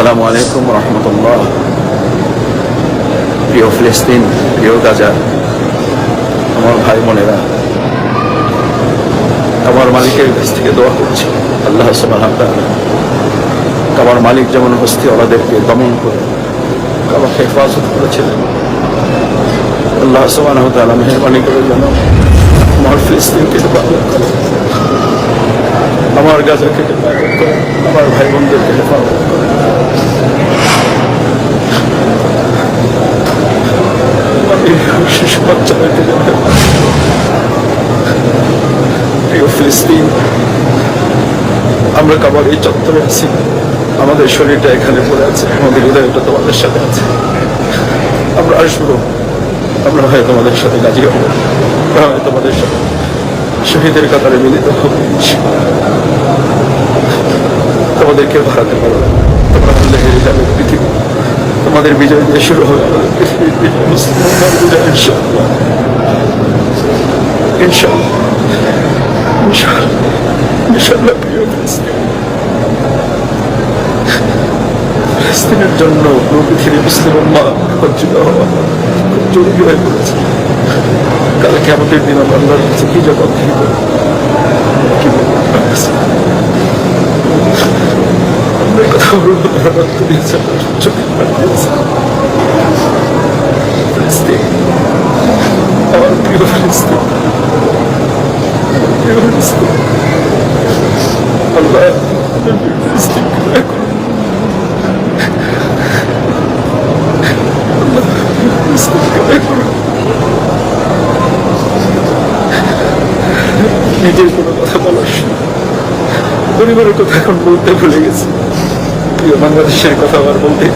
আসসালামু আলাইকুম রহমতুল্লাহ। প্রিয় ফিলিস্তিন, প্রিয় গাজা, আমার ভাই বোনেরা, আমার মালিকের কাছ থেকে দোয়া করছি। আল্লাহ তাআলা মালিক যেমন হস্তি ওনাদেরকে দমন করে, আমাকে হেফাজত করেছিলেন। আল্লাহ তাআলা মেহরবানি করে যেন আমার ফিলিস্তিনকে হেফাজত করে। আমার গাজাকে হেফাজত আমার ভাই বোনদেরকে হেফাজত শিশু বাচ্চাদেরকে ফিলিস্তিন, আমরা কাবার এই চত্বরে আছি। আমাদের শরীরটা এখানে পড়ে আছে। আমাদের হৃদয়টা তোমাদের সাথে আছে। আমরা আসব। আমরা হয় তোমাদের সাথে গাজী হব। হয় তোমাদের সাথে শহীদের কাতারে মিলিত তোমাদেরকে হারাতে পারো। তোমরা হলে হেরে যাবে পৃথিবী, তোমাদের বিজয় দিয়ে শুরু হবে পৃথিবীর ফিলিস্তিনের জন্য পুরো পৃথিবী মুসলিম মা হওয়া খুব জরুরি হয়ে পড়েছে। কালকে আমাদের দিন আমরা কি জবাব দিব কি বলব আপনার কাছে? আমরা নিজের কোনো কথা বলার পরিবারের কথা এখন বলতে ভুলে গেছি। প্রিয় বাংলাদেশের কথা আবার বলতে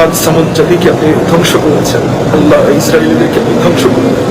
আজ সামুদ জাতিকে আপনি ধ্বংস করেছেন। আল্লাহ ইসরায়েলিদেরকে আপনি ধ্বংস করেছেন।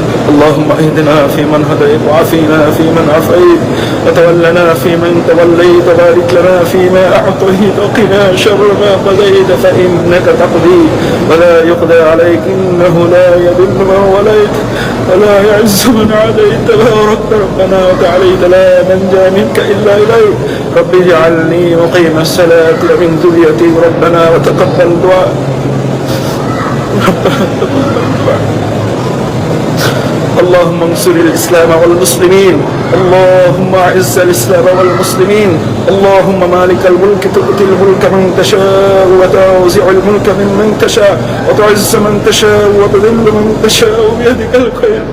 اللهم اهدنا فيمن هديت وعافنا فيمن عافيت. وتولنا فيمن توليت. وبارك لنا فيما أعطيت. وقنا شر ما قضيت. فإنك تقضي. ولا يقضى عليك. إنه لا يذل من وليت. ولا يعز من عليت تباركت ربنا وتعاليت. لا منجا منك إلا إليك. رب اجعلني مقيم الصلاة ومن ذريتي. ربنا وتقبل دعاء. اللهم انصر الإسلام والمسلمين. اللهم أعز الإسلام والمسلمين. اللهم مالك الملك تؤتي الملك من تشاء وتنزع الملك ممن تشاء وتعز من تشاء وتذل من تشاء بيدك الخير.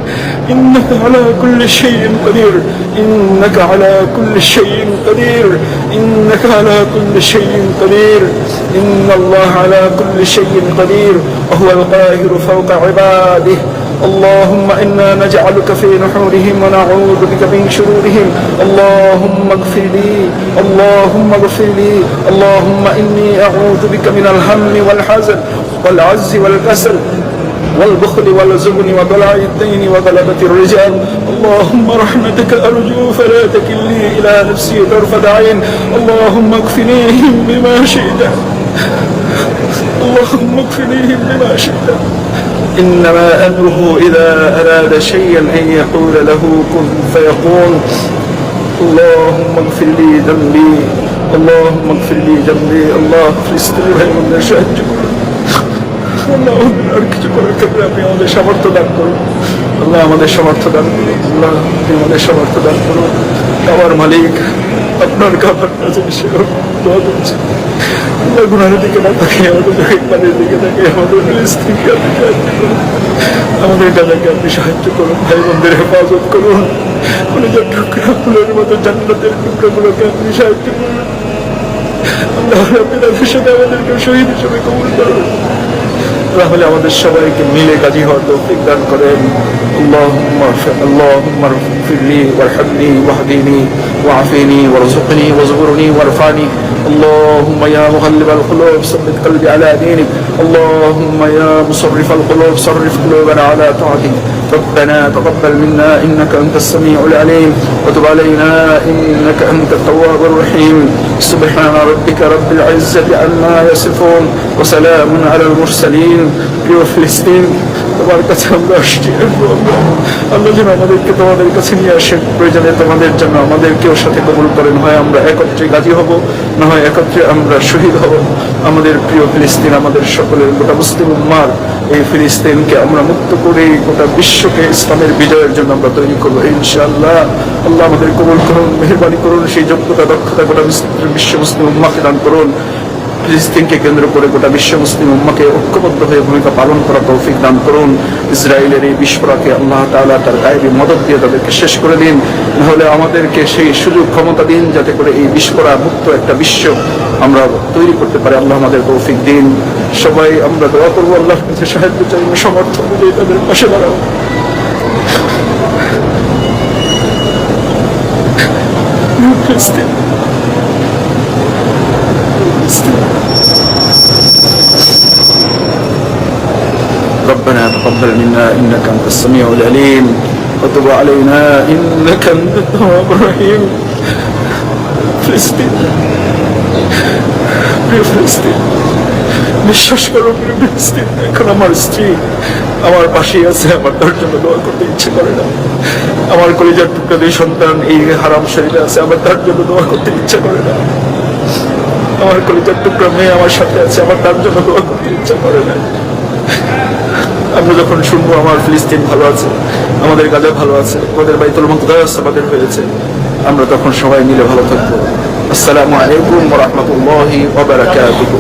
إنك على كل شيء قدير. إنك على كل شيء قدير. إنك على كل شيء قدير. إن الله على كل شيء قدير. وهو القاهر فوق عباده. اللهم إنا نجعلك في نحورهم ونعوذ بك من شرورهم. اللهم اغفر لي. اللهم اغفر لي. اللهم إني أعوذ بك من الهم والحزن والعز والكسل والبخل والزبن وضلع الدين وغلبة الرجال. اللهم رحمتك أرجو فلا تكلني إلى نفسي طرفة عين. اللهم اكفنيهم بما شئت. اللهم اكفنيهم بما شئت. إنما أمره إذا أراد شيئا أن يقول له كن فيكون اللهم اغفر لي ذنبي اللهم اغفر لي ذنبي الله فلسطين من نشأت আল্লাহ আমাদের আর কিছু করার ক্ষেত্রে আপনি আমাদের সামর্থ্য দান করুন আল্লাহ আমাদের সামর্থ্য দান করুন আল্লাহ আপনি আমাদের সামর্থ্য দান করুন আমার মালিক আপনার কাপড় কাছে সেও দোয়া গুনার দিকে না স্ত্রীকে আপনি করুন করুন। আপনি করুন। আমাদেরকে শহীদ হিসেবে কবুল করুন। তাহলে আমাদের সবাইকে মিলে কাজী হওয়ার তৌফিক দান করেন اللهم اللهم اغفر لي وارحمني واهدني وعافني وارزقني واصبرني وارفعني اللهم يا مغلب القلوب ثبت قلبي على دينك اللهم يا مصرف القلوب صرف قلوبنا على طاعتك ربنا تقبل منا انك انت السميع العليم وتب علينا انك انت التواب الرحيم سبحان ربك رب العزه عما يصفون وسلام على المرسلين প্রিয় ফিলিস্তিন তোমার কাছে আমরা আসছি আল্লাহ যেন আমাদেরকে তোমাদের কাছে নিয়ে আসেন প্রয়োজনে তোমাদের জন্য আমাদেরকেও সাথে কবুল করেন হয় আমরা একত্রে গাজী হব না হয় একত্রে আমরা শহীদ হব আমাদের প্রিয় ফিলিস্তিন আমাদের সকলের গোটা মুসলিম উম্মার এই ফিলিস্তিনকে আমরা মুক্ত করে গোটা বিশ্বকে ইসলামের বিজয়ের জন্য আমরা তৈরি করব, ইনশাআল্লাহ। আল্লাহ আমাদের কবল করুন, মেহরবানি করুন, সেই যোগ্যতা, দক্ষতা গোটা বিশ্ব মুসলিম উম্মাকে দান করুন। ফিলিস্তিনকে কেন্দ্র করে গোটা বিশ্ব মুসলিম উম্মাকে ঐক্যবদ্ধ হয়ে ভূমিকা পালন করা তৌফিক দান করুন। ইসরায়েলের এই বিস্ফোরণকে আল্লাহ তাআলা তার গায়েবী মদত দিয়ে তাদেরকে শেষ করে দিন। নাহলে আমাদেরকে সেই সুযোগ ক্ষমতা দিন যাতে করে এই বিস্ফোরা মুক্ত একটা বিশ্ব আমরা তৈরি করতে পারি। আল্লাহ আমাদের তৌফিক দিন। সবাই আমরা দোয়া করব আল্লাহর কাছে, সাহায্য চাই, সমর্থন অনুযায়ী তাদের পাশে দাঁড়াবো ফিলিস্তিন ربنا تقبل منا انك انت السميع العليم وتب علينا انك انت التواب الرحيم ফিলিস্তিন প্রিয় ফিলিস্তিন বিশ্বাস করো প্রিয় ফিলিস্তিন এখন আমার স্ত্রী আমার পাশেই আছে আমার তার জন্য দোয়া করতে ইচ্ছে করে না আমার কলিজার টুকরা দুই সন্তান এই হারাম শরীরে আছে আমার তার জন্য দোয়া করতে ইচ্ছে করে না আমার কলিজার টুকরা মেয়ে আমার সাথে আছে আমার তার জন্য দোয়া করতে ইচ্ছা করে না আমরা যখন শুনব আমার ফিলিস্তিন ভালো আছে, আমাদের গাজা ভালো আছে, আমাদের বাইতুল মুকদাস আমাদের হয়েছে, আমরা তখন সবাই মিলে ভালো থাকব। আসসালামু আলাইকুম রাহমাতুল্লাহি ওয়া বারাকাতুহু।